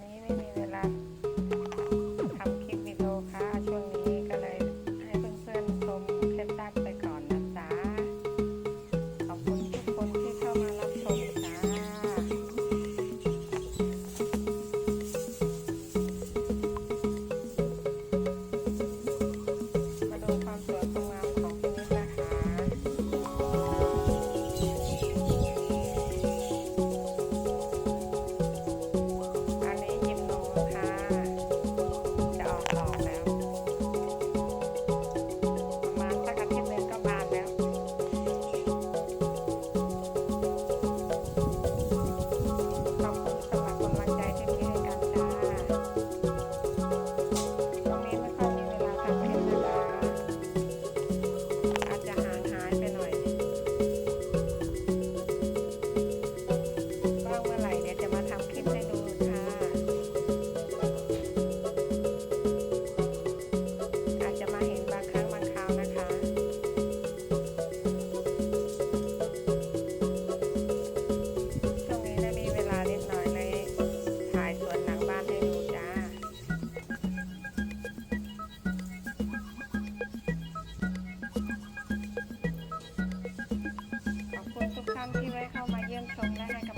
ni de nivelar. างที่ได้เข้ามาเยี่ยมชมและให้กำลัง